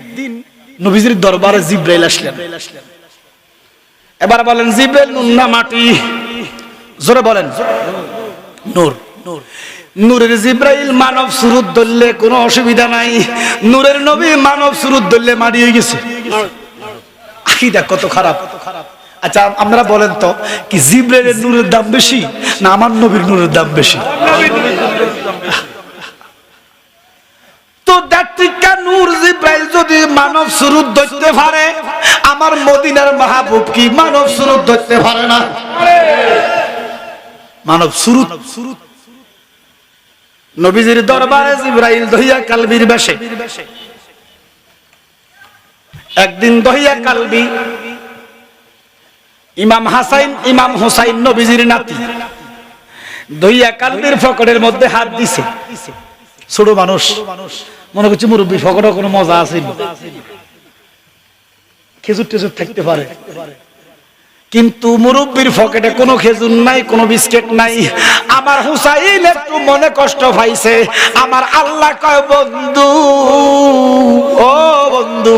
একদিন নবীজির দরবারে জিব্রাইল আসলেন। এবার বলেন, জিব্রাইল, নুন না মাটি? জোরে বলেন। নূর। নূরের জিব্রাইল মানব ধরলে কোনো অসুবিধা নাই। নূরের নবী মানব সুরুত ধরলে মারি হয়ে গেছে। আকিদা কত খারাপ। আচ্ছা আপনারা বলেন তো, কি জিব্রাইলের নূরের দাম বেশি না আমার নবীর নূরের দাম বেশি? তো নূর যদি মানব সুরুত ধরতে পারে? আমার মদিনার মাহবুব কি মানব সুরুত ধরতে পারে না? মানব সুরুত সুরুত নবীজির দরবারে জিব্রাইল দহিয়া কালবির বেশে। একদিন দহিয়া কালবি, ইমাম হাসাইন, ইমাম হোসাইন নবীজির নাতি। দহিয়া কালবির ফকরের মধ্যে হাত দিছে। ছোট মানুষ। মনে করছি মুরব্বী সকল কোনো মজা আছে খেজুর টেজুর থাকতে পারে। কিন্তু মুরব্বীর ফকেটে কোনো খেজুর নাই, কোনো বিস্কিট নাই। আমার হুসাইন একটু মনে কষ্ট পাইছে। আমার আল্লাহ কয়, বন্ধু, ও বন্ধু,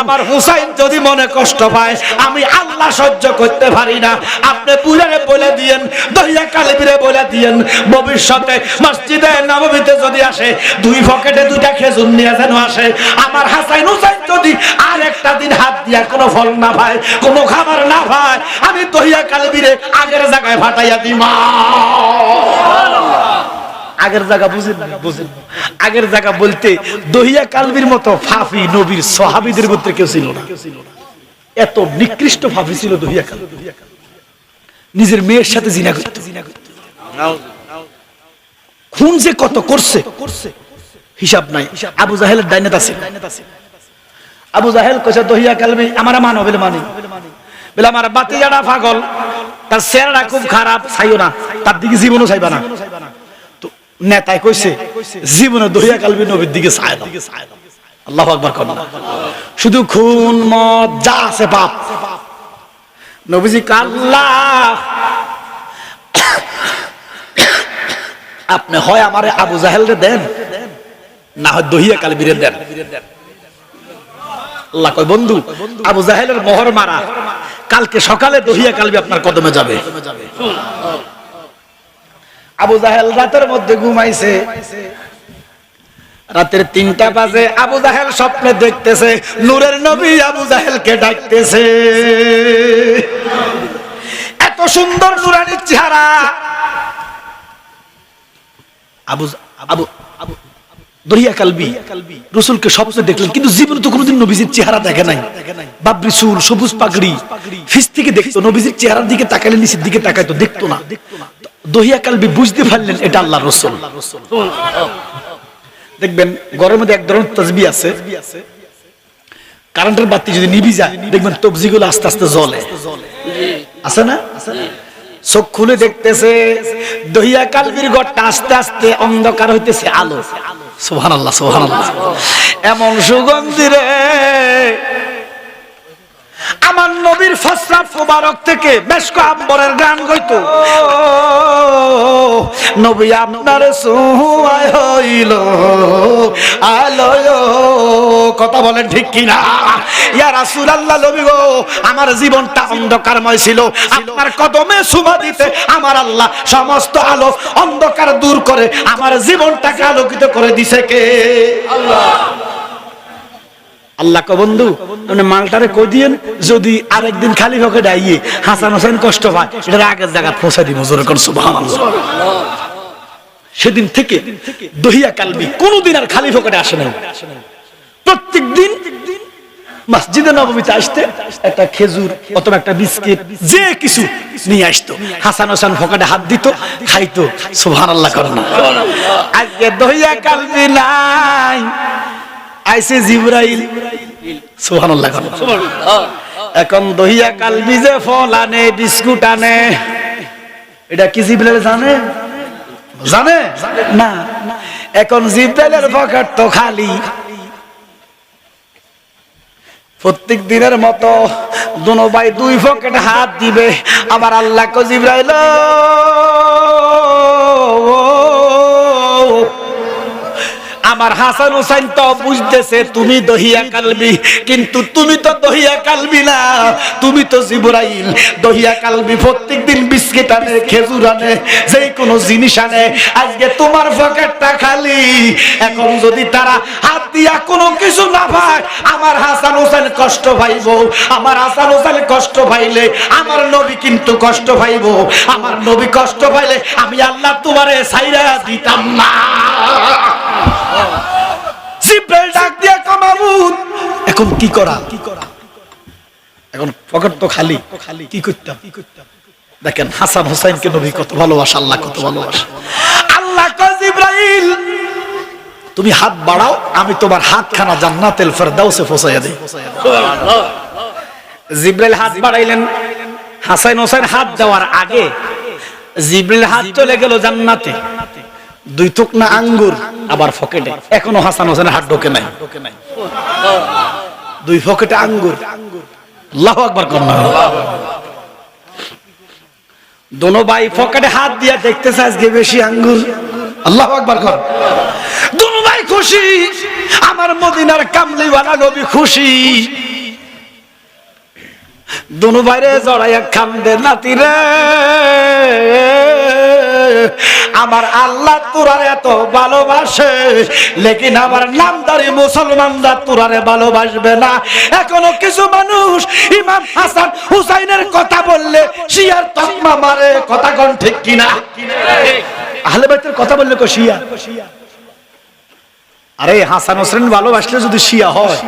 আমার হুসাইন যদি মনে কষ্ট পায়, আমি আল্লাহ সহ্য করতে পারি না। আপনি বুঝারে বলে দিয়েন দহিয়া কালিবিরে বলে দিয়েন, ভবিষ্যতে মসজিদে, নবমীতে যদি আসে, দুই পকেটে দুইটা খেজুর নিয়ে যেন আসে। আমার হাসাইন হুসাইন যদি আর একটা দিন হাত দিয়া কোনো ফল না পায়, কোনো খাবার না পায়, আমি দহিয়া কালবিরে আগের জায়গায় ফাটাইয়া দিমা। আগের জায়গা বুঝেন বুঝেন আগের জায়গা বলতে দহিয়া কালবির মতো ফাফি নবীর সাহাবীদের মধ্যে কেউ ছিল না। এত নিকৃষ্ট ফাফি ছিল দহিয়া কাল। নিজের মেয়ের সাথে জিনা করতে। খুন যে কত করছে করছে হিসাব নাই। আবু জাহেলের ডাইনেত আছে আবু জাহেল কইছে, দহিয়া কালবি, আমার মানো বলে মানি। বলে, আমার বাতি জানা পাগল। তার চেহারা খুব খারাপ চাইও না। তার দিকে জীবনও চাইবা না। তো নেতায় কইছে, জীবনে দহিয়া কালবি নবীর দিকে চায় না। আল্লাহ আকবার কর শুধু খুন, মদ, যা আছে পাপ। নবীজি কাল্লা আপনি হয় আমারে আবু জাহেলরে দেন, না হয় দহিয়া কালবিরে দেন। আল্লাহ কয়, বন্ধু, আবু জাহেলের মোহর মারা। কালকে সকালে দহিয়া কালবি আপনার কদমে যাবে। আবু জাহেল রাতের মধ্যে ঘুমাইছে। রাতের তিনটা বাজে, আবু জাহেল স্বপ্নে দেখতেছে, নূরের নবী আবু জাহেলকে ডাকতেছে। এত সুন্দর নুরানির চেহারা। আবু আবু আবু দেখবেন মধ্যে এক ধরনের তসবি আছে। কারেন্টের বাতি যদি নিবি যায়, দেখবেন তবজিগুলো আস্তে আস্তে জ্বলে। আছে না? চোখ খুলে দেখতেছে দহিয়া কালবির ঘরটা আস্তে আস্তে অন্ধকার হইতেছে, আলো। সোহান আল্লাহ সোহান আল্লাহ এমন সুগন্ধি রে। আমার নবীর ফসরাত মুবারক থেকে বেশ আম্বরের গান গইতো। নবী আপনার সুহায় হইল, আলোয়। কথা বলেন ঠিক কিনা? ইয়া রাসূলুল্লাহ, নবী গো, আমার জীবনটা অন্ধকারময় ছিল। আপনার কদমে সুমা দিতে আমার আল্লাহ সমস্ত আলো অন্ধকার দূর করে আমার জীবনটাকে আলোকিত করে দিছে কে? আল্লাহ আল্লাহ ক বন্ধু, আপনি মালটারে কই দিয়েন? যদি আরেকদিন খালি ফকে ডাইয়ে হাসান হোসেন কষ্ট পায় এটা আগের জায়গা পৌঁছা দিব, জোরে সুবহানাল্লাহ। সেদিন থেকে দহিয়া কালবি কোনোদিন আর খালি ফকেটে আসে নাই। প্রত্যেক দিন মসজিদে নবমীতে আসতে একটা খেজুর অথবা একটা বিস্কিট, যে কিছু নিয়ে আসতো। হাসান হোসেন ফকেটে হাত দিত, খাইতো, সুবহানাল্লাহ করনা আজকে দহিয়া কালবি নাই। আইসে জিব্রাইল। সুবহানাল্লাহ এখন দহিয়া কালবি যে ফল আনে, বিস্কুট আনে। এটা কি জিব্রাইল জানে? জানে? না। এখন জিব্রাইলের পকেট তো খালি। প্রত্যেক দিনের মতো দুনো ভাই দুই পকেট হাত দিবে। আবার আল্লাহ কো আমার হাসান হুসাইন তো বুঝতেছে, তুমি দহিয়া কালবি। কিন্তু তুমি তো দহিয়া কালবি না, তুমি তো জিবরাইল। দহিয়া কালবি প্রত্যেকদিন বিস্কিট আনে খেজুর আনে যে কোনো জিনিস আনে, আজকে তোমার পকেটটা খালি। এখন যদি তারা হাত দিয়া কোনো কিছু না পায়, আমার হাসান হোসেন কষ্ট পাইব, আমার হাসান হোসেন কষ্ট পাইলে আমার নবী কিন্তু কষ্ট পাইব। আমার নবী কষ্ট পাইলে আমি আল্লাহ তোমারে সাইরা দিতাম না। জিব্রাইল ডাক দিয়া কমাবুদ এখন কি করা? কি করা এখন পকেট তো খালি। খালি কি করতাম কি করতাম? দেখেন হাসান হোসেনকে নবী কত ভালোবাসা আল্লাহ কত ভালোবাসা। আল্লাহ জিব্রাইল! তুমি হাত বাড়াও আমি তোমার হাতখানা জান্নাতেল ফেরদাউসে পৌঁছাইয়া দেই। জিব্রাইল হাত বাড়াইলেন। হাসান হোসেন হাত দেওয়ার আগে জিব্রাইল হাত চলে গেল জান্নাতে। দুই টুকনা আঙ্গুর আবার ফকেটে। এখনও হাসান হোসেনের হাত ঢোকে নাই। দুই ফকেটে আঙ্গুর। আঙ্গুর আল্লাহু আকবার কন্যা দোনো ভাই পকেটে হাত দিয়া দেখতেছে আজকে বেশি আঙ্গুর আল্লাহ আকবার কর। দোনো ভাই খুশি, আমার মদিনার কামলিওয়ালা নবী খুশি। দোনো ভাইরে জড়াইয়া কান্দে নাতি রে। আমার আল্লাহ তোরার এত ভালোবাসে, লেকিন আমার নামদারি মুসলমানরা তোরারে ভালোবাসবে না। এখনও কিছু মানুষ ইমাম হাসান হুসাইনের কথা বললে শিয়ার তকমা মারে, কথা কোন ঠিক কিনা? আহলে বাইতের কথা বললে কো শিয়া? আরে হাসান হোসেন ভালোবাসলে যদি শিয়া হয়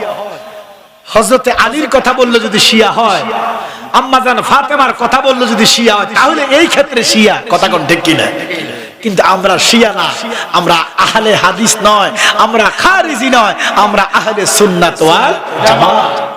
হজরতে আলীর কথা বললে যদি শিয়া হয় আম্মাজান ফাতেমার কথা বললে যদি শিয়া হয়, তাহলে এই ক্ষেত্রে শিয়া, কথা কোন ঠিক কিনা? কিন্তু আমরা শিয়া না, আমরা আহলে হাদিস নয়, আমরা খারিজি নয়, আমরা আহলে সুন্নাত ওয়াল জামাত।